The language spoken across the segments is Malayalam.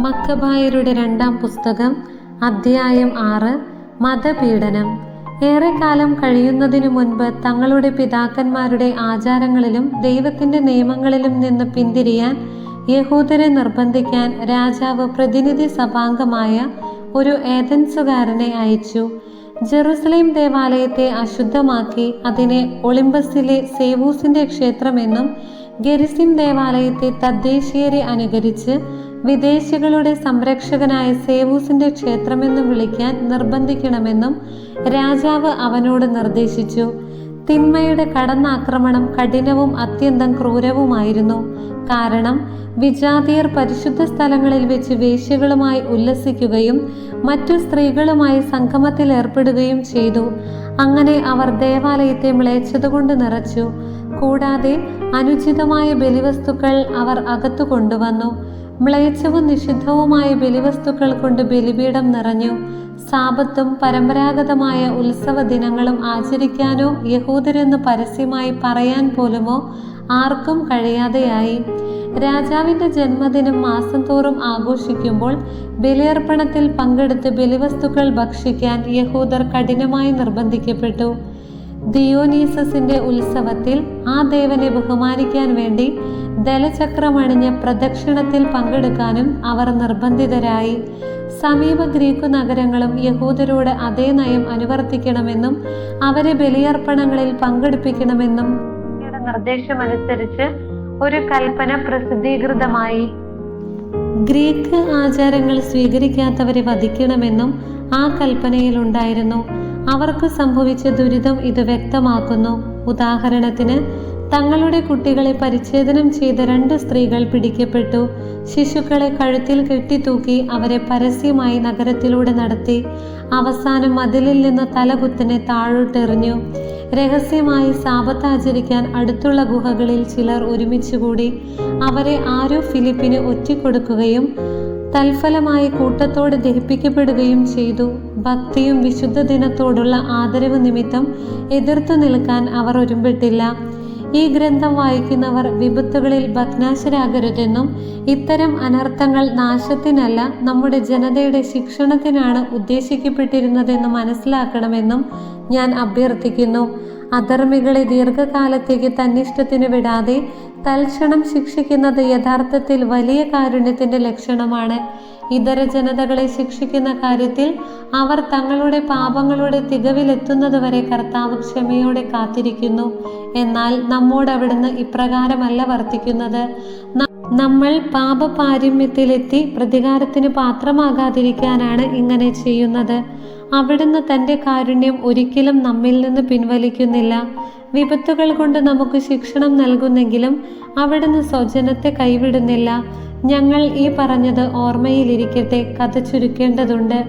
മക്കബായരുടെ രണ്ടാം പുസ്തകം അധ്യായം ആറ് മതപീഡനം. ഏറെക്കാലം കഴിയുന്നതിനു മുൻപ് തങ്ങളുടെ പിതാക്കന്മാരുടെ ആചാരങ്ങളിലും ദൈവത്തിന്റെ നിയമങ്ങളിലും നിന്ന് പിന്തിരിയാൻ യഹൂദരെ നിർബന്ധിക്കാൻ രാജാവ് പ്രതിനിധി സഭാംഗമായ ഒരു ഏതൻസുകാരനെ അയച്ചു. ജെറുസലേം ദേവാലയത്തെ അശുദ്ധമാക്കി അതിനെ ഒളിമ്പസിലെ സേവൂസിന്റെ ക്ഷേത്രമെന്നും ഗെരിസിം ദേവാലയത്തെ തദ്ദേശീയരെ അനുകരിച്ച് വിദേശികളുടെ സംരക്ഷകനായ സേവൂസിന്റെ ക്ഷേത്രമെന്നും വിളിക്കാൻ നിർബന്ധിക്കണമെന്നും രാജാവ് അവനോട് നിർദ്ദേശിച്ചു. തിന്മയുടെ കടന്നാക്രമണം കഠിനവും അത്യന്തം ക്രൂരവുമായിരുന്നു. കാരണം വിജാതിയർ പരിശുദ്ധ സ്ഥലങ്ങളിൽ വെച്ച് വേശ്യകളുമായി ഉല്ലസിക്കുകയും മറ്റു സ്ത്രീകളുമായി സംഗമത്തിൽ ഏർപ്പെടുകയും ചെയ്തു. അങ്ങനെ അവർ ദേവാലയത്തെ മ്ളേച്ചതുകൊണ്ട് കൊണ്ട് നിറച്ചു. കൂടാതെ അനുചിതമായ ബലിവസ്തുക്കൾ അവർ അകത്തു കൊണ്ടുവന്നു. മ്ലേച്ഛവും നിഷിദ്ധവുമായ ബലിവസ്തുക്കൾ കൊണ്ട് ബലിപീഠം നിറഞ്ഞു. സാപത്തും പരമ്പരാഗതമായ ഉത്സവ ദിനങ്ങളും ആചരിക്കാനോ യഹൂദരെന്ന് പരസ്യമായി പറയാൻ പോലുമോ ആർക്കും കഴിയാതെയായി. രാജാവിന്റെ ജന്മദിനം മാസം തോറും ആഘോഷിക്കുമ്പോൾ ബലിയർപ്പണത്തിൽ പങ്കെടുത്ത് ബലിവസ്തുക്കൾ ഭക്ഷിക്കാൻ യഹൂദർ കഠിനമായി നിർബന്ധിക്കപ്പെട്ടു. ദിയോനീസസിന്റെ ഉത്സവത്തിൽ ആ ദേവനെ ബഹുമാനിക്കാൻ വേണ്ടി ദലചക്രമണിഞ്ഞ പ്രദക്ഷിണത്തിൽ പങ്കെടുക്കാനും അവർ നിർബന്ധിതരായി. സമീപ ഗ്രീക്കു നഗരങ്ങളും യഹൂദരോട് അതേ നയം അനുവർത്തിക്കണമെന്നും അവരെ ബലിയർപ്പണങ്ങളിൽ പങ്കെടുപ്പിക്കണമെന്നും നിർദ്ദേശമനുസരിച്ച് ഒരു കൽപ്പന പ്രസിദ്ധീകൃതമായി. ഗ്രീക്ക് ആചാരങ്ങൾ സ്വീകരിക്കാത്തവരെ വധിക്കണമെന്നും ആ കൽപ്പനയിലുണ്ടായിരുന്നു. അവർക്ക് സംഭവിച്ച ദുരിതം ഇത് വ്യക്തമാക്കുന്നു. ഉദാഹരണത്തിന് തങ്ങളുടെ കുട്ടികളെ പരിച്ഛേദനം ചെയ്ത രണ്ട് സ്ത്രീകൾ പിടിക്കപ്പെട്ടു. ശിശുക്കളെ കഴുത്തിൽ കെട്ടിത്തൂക്കി അവരെ പരസ്യമായി നഗരത്തിലൂടെ നടത്തി. അവസാനം മതിലിൽ നിന്ന് തലകുത്തനെ താഴോട്ടെറിഞ്ഞു. രഹസ്യമായി സാപത്ത് ആചരിക്കാൻ അടുത്തുള്ള ഗുഹകളിൽ ചിലർ ഒരുമിച്ചുകൂടി. അവരെ ആരോ ഫിലിപ്പിന് ഒറ്റിക്കൊടുക്കുകയും തൽഫലമായി കൂട്ടത്തോട് ദഹിപ്പിക്കപ്പെടുകയും ചെയ്തു. ഭക്തിയും വിശുദ്ധ ദിനത്തോടുള്ള ആദരവ് നിമിത്തം എതിർത്തു നിൽക്കാൻ അവർ ഒരുമ്പിട്ടില്ല. ഈ ഗ്രന്ഥം വായിക്കുന്നവർ വിപത്തുകളിൽ ഭഗ്നാശരാകരുതെന്നും ഇത്തരം അനർത്ഥങ്ങൾ നാശത്തിനല്ല നമ്മുടെ ജനതയുടെ ശിക്ഷണത്തിനാണ് ഉദ്ദേശിക്കപ്പെട്ടിരുന്നതെന്ന് മനസ്സിലാക്കണമെന്നും ഞാൻ അഭ്യർത്ഥിക്കുന്നു. അധർമ്മികളെ ദീർഘകാലത്തേക്ക് തന്നിഷ്ടത്തിന് വിടാതെ തൽക്ഷണം ശിക്ഷിക്കുന്നത് യഥാർത്ഥത്തിൽ വലിയ കാരുണ്യത്തിന്റെ ലക്ഷണമാണ്. ഇതര ജനതകളെ ശിക്ഷിക്കുന്ന കാര്യത്തിൽ അവർ തങ്ങളുടെ പാപങ്ങളുടെ തികവിലെത്തുന്നതുവരെ കർത്താവ് ക്ഷമയോടെ കാത്തിരിക്കുന്നു. എന്നാൽ നമ്മോട് അവിടുന്ന് ഇപ്രകാരമല്ല വർത്തിക്കുന്നത്. നമ്മൾ പാപപാരമ്യത്തിലെത്തി പ്രതികാരത്തിന് പാത്രമാകാതിരിക്കാനാണ് ഇങ്ങനെ ചെയ്യുന്നത്. അവിടുന്ന് തന്റെ കാരുണ്യം ഒരിക്കലും നമ്മിൽ നിന്ന് പിൻവലിക്കുന്നില്ല. വിപത്തുകൾ കൊണ്ട് നമുക്ക് ശിക്ഷണം നൽകുന്നെങ്കിലും അവിടുന്ന് സ്വജനത്തെ കൈവിടുന്നില്ല. ഞങ്ങൾ ഈ പറഞ്ഞത് ഓർമ്മയിലിരിക്കട്ടെ കഥ ചുരുക്കേണ്ടതുണ്ട്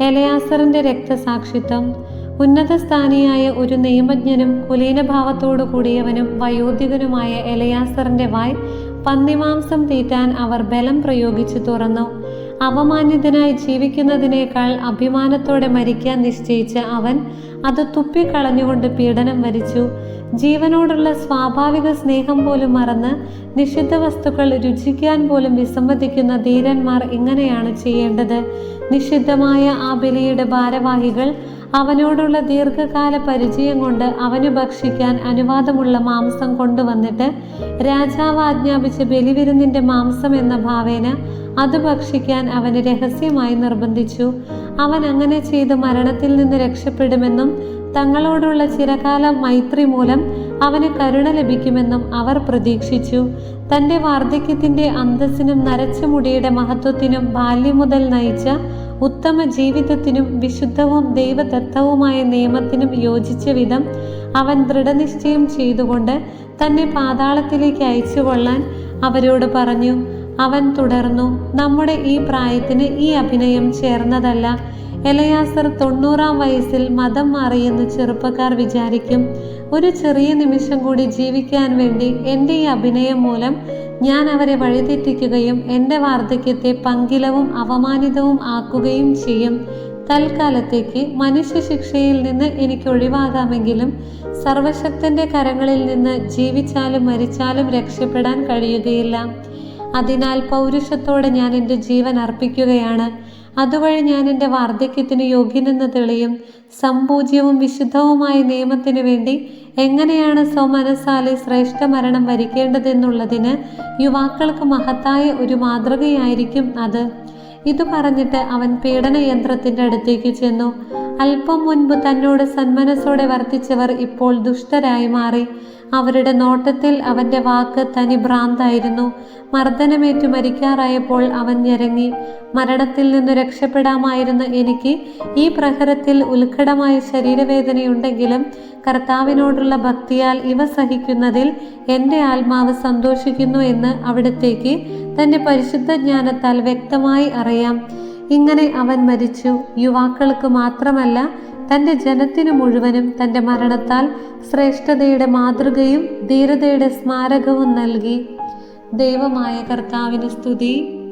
എലയാസറിന്റെ രക്തസാക്ഷിത്വം. ഉന്നതസ്ഥാനിയായ ഒരു നിയമജ്ഞനും കുലീനഭാവത്തോടു കൂടിയവനും വയോധികനുമായ എലയാസറിന്റെ വായ് പന്നിമാംസം തീറ്റാൻ അവർ ബലം പ്രയോഗിച്ചു തുറന്നു. അവമാന്യതനായി ജീവിക്കുന്നതിനേക്കാൾ അഭിമാനത്തോടെ മരിക്കാൻ നിശ്ചയിച്ച അവൻ അത് തുപ്പിക്കളഞ്ഞുകൊണ്ട് പീഡനം വരിച്ചു. ജീവനോടുള്ള സ്വാഭാവിക സ്നേഹം പോലും മറന്ന് നിഷിദ്ധ വസ്തുക്കൾ രുചിക്കാൻ പോലും വിസമ്മതിക്കുന്ന ധീരന്മാർ ഇങ്ങനെയാണ് ചെയ്യേണ്ടത്. നിഷിദ്ധമായ ആ ബലിയുടെ ഭാരവാഹികൾ അവനോടുള്ള ദീർഘകാല പരിചയം കൊണ്ട് അവന് ഭക്ഷിക്കാൻ അനുവാദമുള്ള മാംസം കൊണ്ടുവന്നിട്ട് രാജാവ് ആജ്ഞാപിച്ച ബലിവിരുന്നിന്റെ മാംസം എന്ന ഭാവേന അത് ഭക്ഷിക്കാൻ അവന് രഹസ്യമായി നിർബന്ധിച്ചു. അവൻ അങ്ങനെ ചെയ്ത് മരണത്തിൽ നിന്ന് രക്ഷപ്പെടുമെന്നും തങ്ങളോടുള്ള ചിരകാല മൈത്രി മൂലം അവന് കരുണ ലഭിക്കുമെന്നും അവർ പ്രതീക്ഷിച്ചു. തന്റെ വാർദ്ധക്യത്തിന്റെ അന്തസ്സിനും നരച്ച മുടിയുടെ മഹത്വത്തിനും ബാല്യം മുതൽ നയിച്ച ഉത്തമ ജീവിതത്തിനും വിശുദ്ധവും ദൈവദത്തവുമായ നിയമത്തിനും യോജിച്ച വിധം അവൻ ദൃഢനിശ്ചയം ചെയ്തുകൊണ്ട് തന്നെ പാതാളത്തിലേക്ക് അയച്ചുകൊള്ളാൻ അവരോട് പറഞ്ഞു അവൻ തുടർന്നു. നമ്മുടെ ഈ പ്രായത്തിന് ഈ അഭിനയം ചേർന്നതല്ല. എലയാസർ തൊണ്ണൂറാം വയസ്സിൽ മതം മാറിയെന്ന് ചെറുപ്പക്കാർ വിചാരിക്കും. ഒരു ചെറിയ നിമിഷം കൂടി ജീവിക്കാൻ വേണ്ടി എന്റെ ഈ അഭിനയം മൂലം ഞാൻ അവരെ വഴിതെറ്റിക്കുകയും എന്റെ വാർദ്ധക്യത്തെ പങ്കിലവും അപമാനിതവും ആക്കുകയും ചെയ്യും. തൽക്കാലത്തേക്ക് മനുഷ്യ ശിക്ഷയിൽ നിന്ന് എനിക്ക് ഒഴിവാകാമെങ്കിലും സർവശക്തന്റെ കരങ്ങളിൽ നിന്ന് ജീവിച്ചാലും മരിച്ചാലും രക്ഷപ്പെടാൻ കഴിയുകയില്ല. അതിനാൽ പൗരുഷത്തോടെ ഞാൻ എന്റെ ജീവൻ അർപ്പിക്കുകയാണ്. അതുവഴി ഞാൻ എന്റെ വാർദ്ധക്യത്തിന് യോഗ്യനെന്ന് തെളിയും സമ്പൂജ്യവും വിശുദ്ധവുമായ നിയമത്തിനു വേണ്ടി എങ്ങനെയാണ് സ്വമനസാലെ ശ്രേഷ്ഠ മരണം വരിക്കേണ്ടതെന്നുള്ളതിന് യുവാക്കൾക്ക് മഹത്തായ ഒരു മാതൃകയായിരിക്കും അത്. ഇത് പറഞ്ഞിട്ട് അവൻ പീഡനയന്ത്രത്തിന്റെ അടുത്തേക്ക് ചെന്നു. അല്പം മുൻപ് തന്നോട് സന്മനസ്സോടെ വർത്തിച്ചവർ ഇപ്പോൾ ദുഷ്ടരായി മാറി. അവരുടെ നോട്ടത്തിൽ അവന്റെ വാക്ക് തനി ഭ്രാന്തായിരുന്നു. മർദ്ദനമേറ്റു മരിക്കാറായപ്പോൾ അവൻ ഞെരങ്ങി. മരണത്തിൽ നിന്ന് രക്ഷപ്പെടാമായിരുന്ന എനിക്ക് ഈ പ്രഹരത്തിൽ ഉത്കടമായ ശരീരവേദനയുണ്ടെങ്കിലും കർത്താവിനോടുള്ള ഭക്തിയാൽ ഇവ സഹിക്കുന്നതിൽ എന്റെ ആത്മാവ് സന്തോഷിക്കുന്നു എന്ന് അവിടത്തേക്ക് തന്റെ പരിശുദ്ധ ജ്ഞാനത്താൽ വ്യക്തമായി അറിയാം. ഇങ്ങനെ അവൻ മരിച്ചു. യുവാക്കൾക്ക് മാത്രമല്ല തന്റെ ജനത്തിനു മുഴുവനും തന്റെ മരണത്താൽ ശ്രേഷ്ഠതയുടെ മാതൃകയും ധീരതയുടെ സ്മാരകവും നൽകി. ദൈവമായ കർത്താവിന് സ്തുതി.